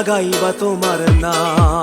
লাগাইবা তোমার নাম।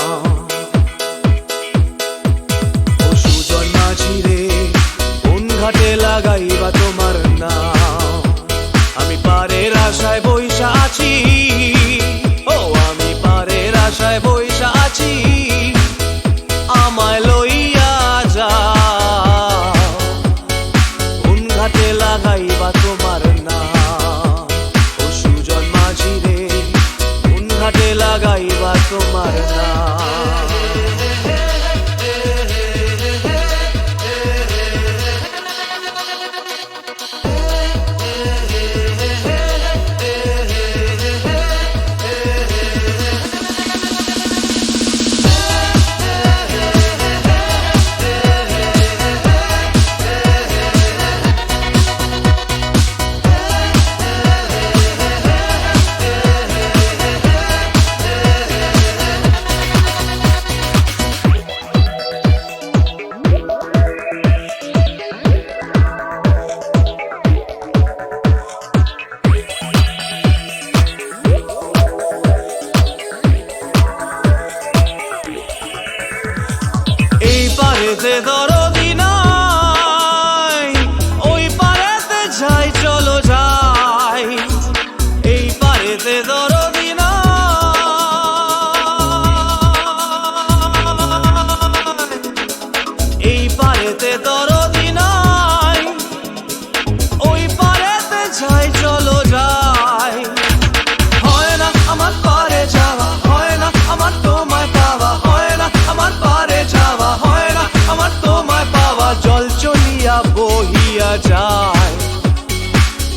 বহিয়া যায়।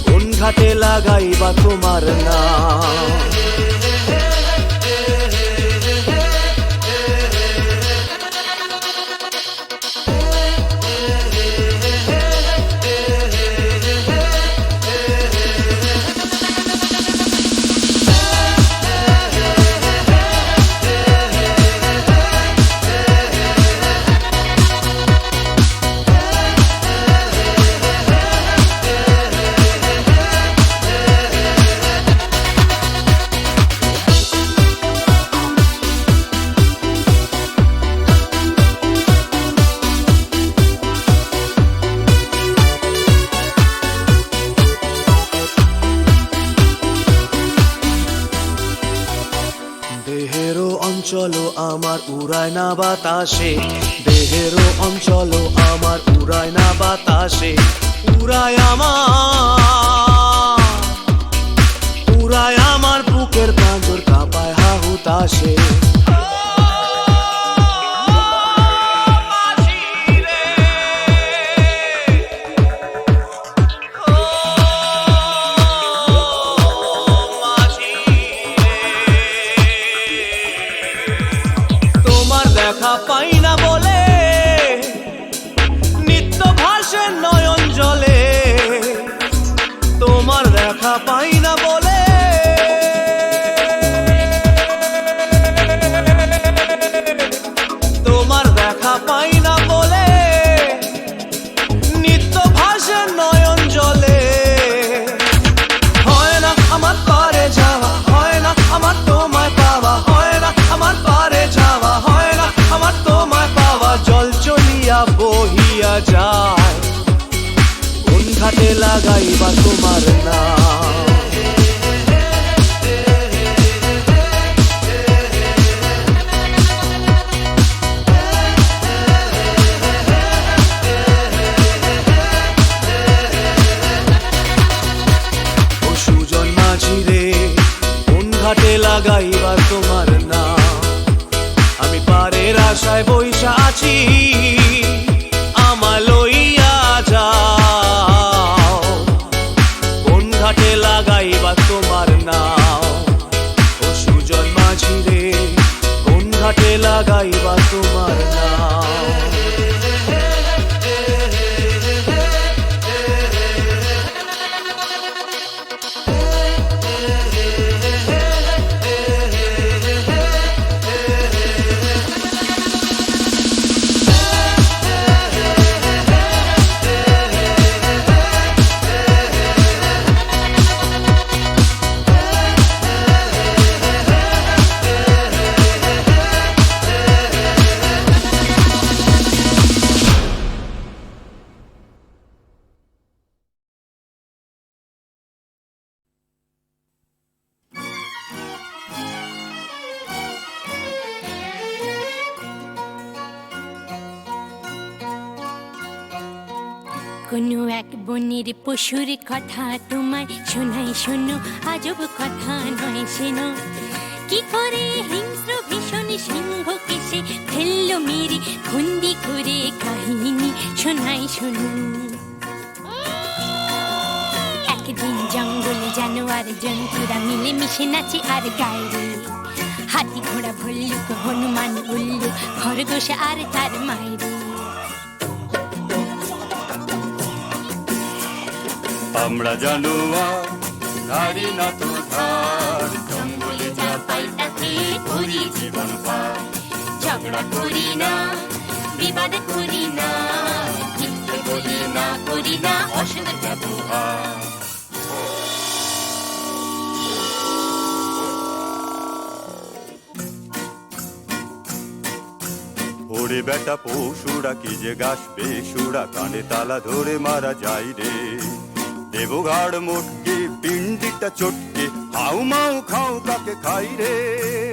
কোন ঘাটে লাগাইবা তোমার না অঞ্চল আমার উড়ায় না বাতাসে। দেহের অঞ্চল আমার উড়ায় না বাতাসে। উড়ায় আমার উড়ায় আমার বুকের পাঁজর কাঁপায় হাহুতাসে চাই না বলে ঘাটে লাগাইবার তোমার নাম। আমি পারের আশায় বৈশা আছি। বনের পশুর কথা তোমায় শোনাই শোনো, আজব কথা নয় শোনো। কি করে হিংস্র ভীষণ সিংহ কেসে ফেলল মেরে বন্দি করে কাহিনী শোনাই শোনো। একদিন জঙ্গলে জানোয়ার জন্তুরা মিলে মিশে নাচে আর গায়ে। হাতি ঘোড়া ভল্লুক, হনুমান উল্লু, খরগোশ আর তার মায়ের। আমরা জানোয়ার ধারি না তো ধার, জঙ্গলে যা পাই তাতে করি জীবন পার। ঝগড়া করি না, বিবাদ করি না, মিথ্যে বলি না, করি না অসৎ ব্যবহার। ওরে বেটা পশুরা কি যে গাছ বেসুরা কানে তালা ধরে মারা যায় রে। দেবঘাড় মোটকে পিণ্ডিটা চটকে হাউ মাউ খাও কাকে খাই রে।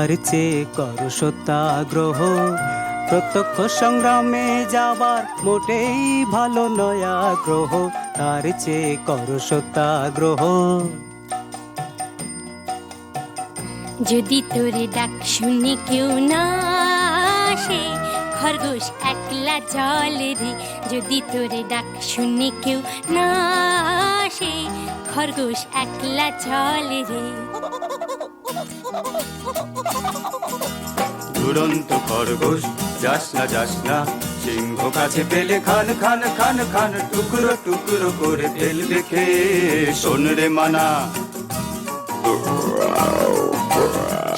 তার চেয়ে কর সত্যাগ্রহ। প্রত্যক্ষ সংগ্রামে যাবার মোটেই ভালো নয় আগ্রহ, তার চেয়ে কর সত্যাগ্রহ। যদি তোরে ডাক শুনে কেউ না আসে, খরগোশ একলা জল রে। যদি তোরে ডাক শুনে কেউ না আসে, খরগোশ একলা জল রে। দুরন্ত খরগোশ, যাস না যাস না, সিংহ কাছে পেলে খান খান খান খান, টুকরো টুকরো করে ফেলবে খেয়ে শোন রে মানা।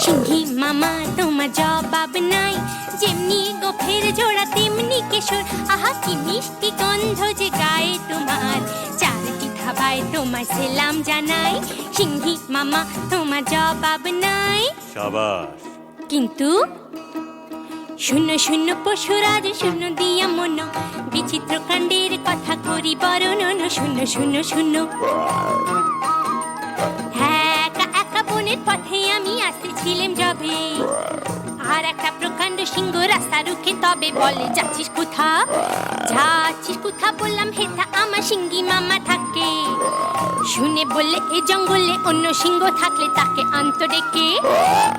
সিংহি মামা, তোমার জবাব নাই। যেমনি গোফের জোড়া, তেমনি কেশর। আহা, কি মিষ্টি গন্ধ যে গায়ে তোমার। ধাবায় তোমার সেলাম জানাই। সিংহি মামা তোমার জবাব নাই। সাবাস। কিন্তু শূন্য শূন্য পশুরাজ শূন্য দিয়া মন। বিচিত্র কাণ্ডের কথা করি বর্ণন শূন্য শূন্য শূন্য। হ্যাঁ একা একা বনের পথে আমি আসতেছিলাম যবে। আর একটা প্রকাণ্ড সিংহ রাস্তা রুখে তবে বলে, যাচ্ছিস কোথা? যাচ্ছিস কোথা? বললাম, হেথা আমার সিঙ্গি মামা থাকে। শুনে বললে, এ জঙ্গলে অন্য সিংহ থাকলে তাকে আন্ত ডেকে।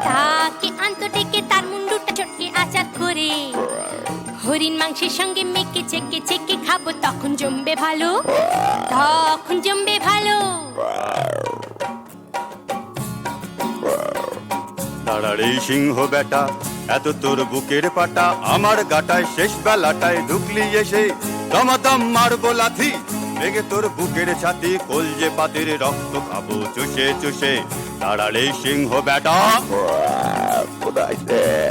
তাকে আন্ত ডেকে, তার মুন্ডুটা চটকে আচার করে। হরিণ মাংসের সঙ্গে মেকে চেকে চেকে খাব, তখন জমবে ভালো, তখন জমবে ভালো। তারারে সিংহ বেটা এত তোর বুকের পাটা আমার গাটায় শেষ বেলাটায় ঢুকলি এসে। দমাদম মারবো লাথি লেগে তোর বুকের ছাতি কলজে পাতির রক্ত খাব চুষে চুষে। তারারে সিংহ বেটা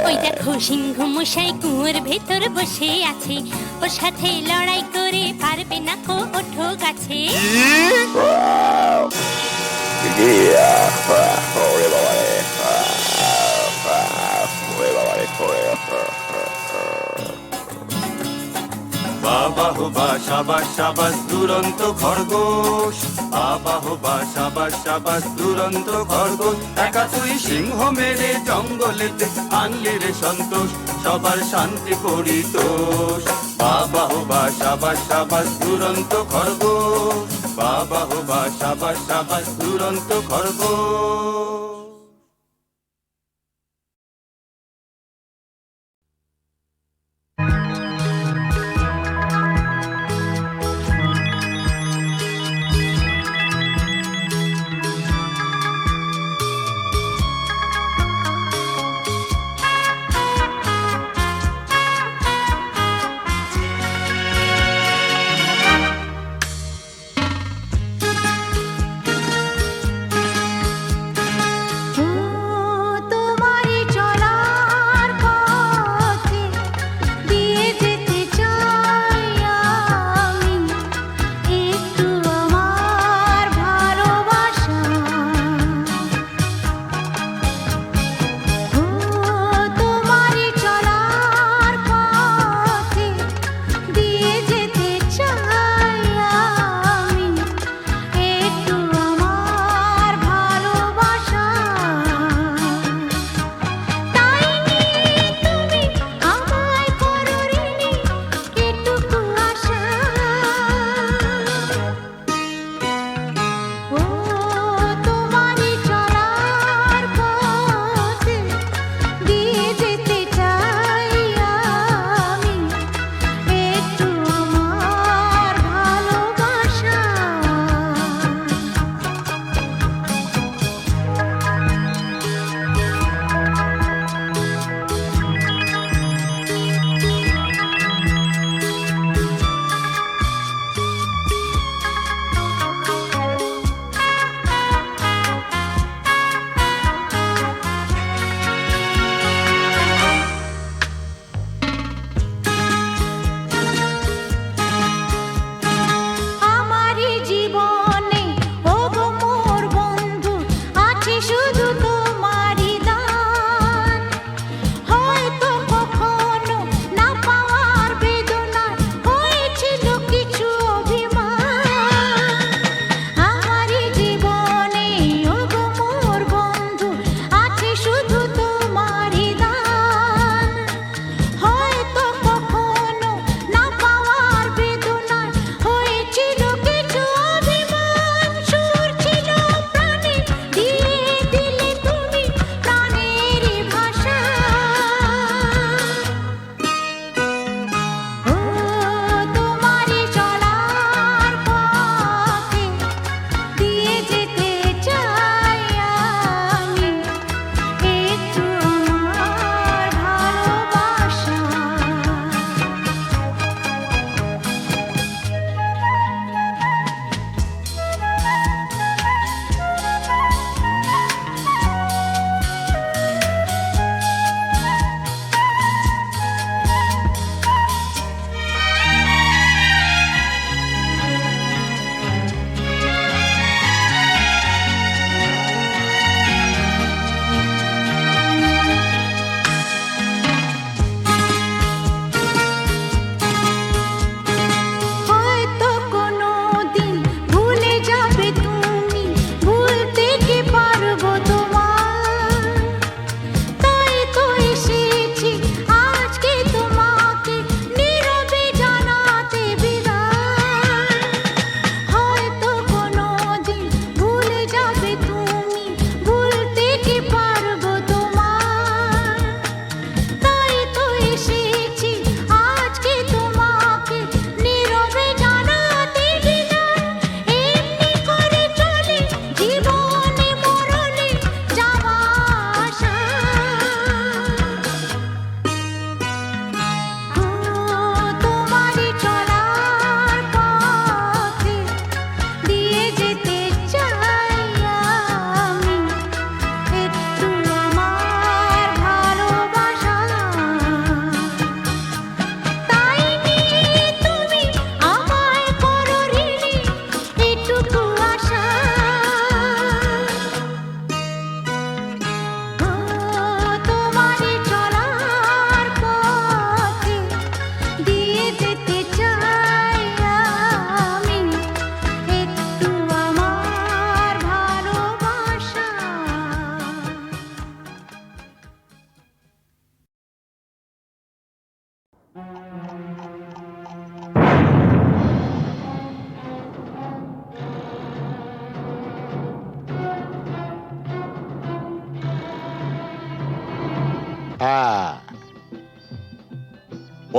ওই দেখো সিংহ মশাই কুয়োর ভেতর বসে আছে। ওর সাথে লড়াই করে পারবে না কো ওঠো গাছে। বাবা হো বা, সাবাস সাবাস, দুরন্ত খরগোশ। বাবা হো বা, সাবাস সাবাস, দুরন্ত খরগোশ। একা তুই সিংহ মেরে জঙ্গলেতে আনলি রে সন্তোষ, সবার শান্তি করি তোষ বাবা হো বা, সাবাস সাবাস, দুরন্ত খরগোশ। বাবা হো বা, সাবাস সাবাস, দুরন্ত খরগোশ।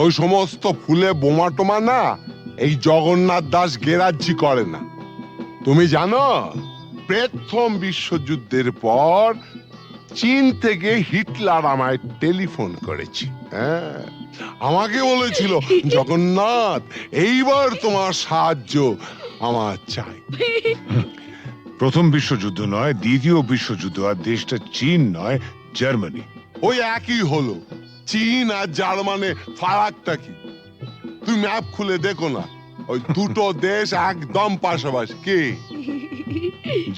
ওই সমস্ত ফুলে বোমা টোমা না এই জগন্নাথ দাস গেরাজ্জি করে না। তুমি জানো প্রথম বিশ্বযুদ্ধের পর চীন থেকে হিটলার আমায় টেলিফোন করেছি হ্যাঁ? আমাকে বলেছিল জগন্নাথ এইবার তোমার সাহায্য আমার চাই। প্রথম বিশ্বযুদ্ধ নয় দ্বিতীয় বিশ্বযুদ্ধ আর দেশটা চীন নয় জার্মানি। ওই একই হলো। চীন আর জার্মানে ফারাকটা কি? তুই ম্যাপ খুলে দেখো না ওই দুটো দেশ একদম পাশাপাশি কি?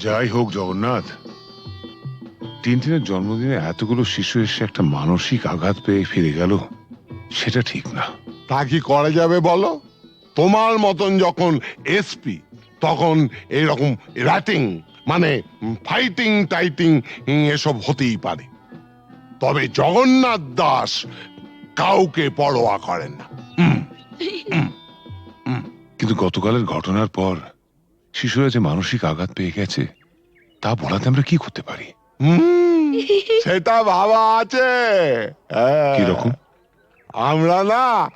যাই হোক জগন্নাথ টিনটিনের জন্মদিনে এতগুলো শিশু এসে একটা মানসিক আঘাত পেয়ে ফিরে গেল সেটা ঠিক না। তা কি করা যাবে বলো? তোমার মতন যখন এসপি তখন এরকম র্যাটিং মানে ফাইটিং টাইটিং এসব হতেই পারে। তবে জগন্নাথ দাস কাউকে পরোয়া করেন না। কিন্তু গতকালের ঘটনার পর শিশুরা যে মানসিক আঘাত পেয়ে গেছে তা বলাতে আমরা কি করতে পারি? হুম, সেটা ভাবা আছে। হ্যাঁ। কীরকম? আমরা না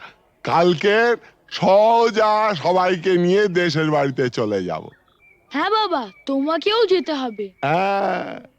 কালকে সহজা সবাইকে নিয়ে দেশের বাড়িতে চলে যাব। হ্যাঁ বাবা তোমাকেও যেতে হবে। হ্যাঁ।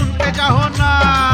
শুনতে চাহো না।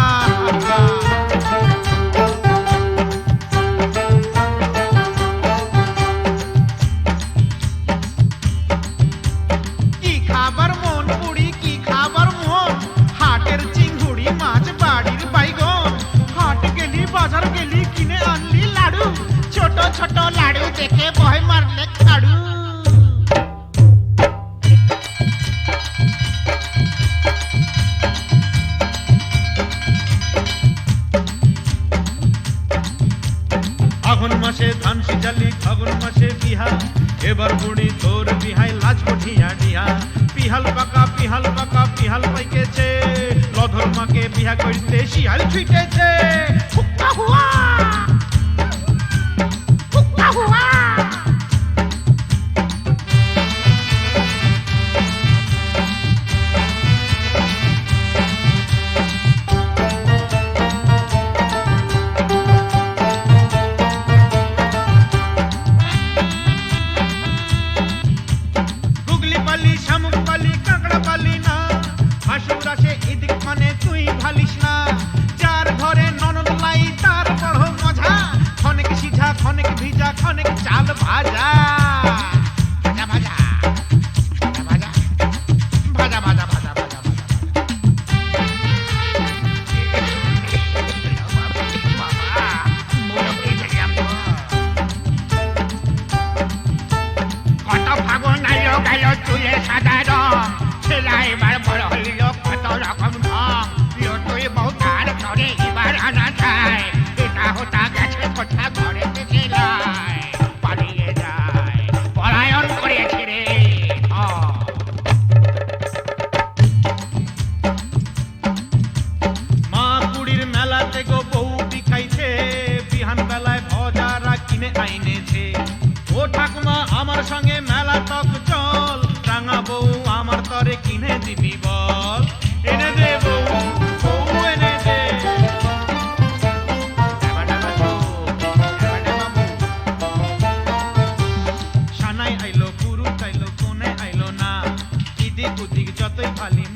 pretenses yes, I die on uh, till Charlie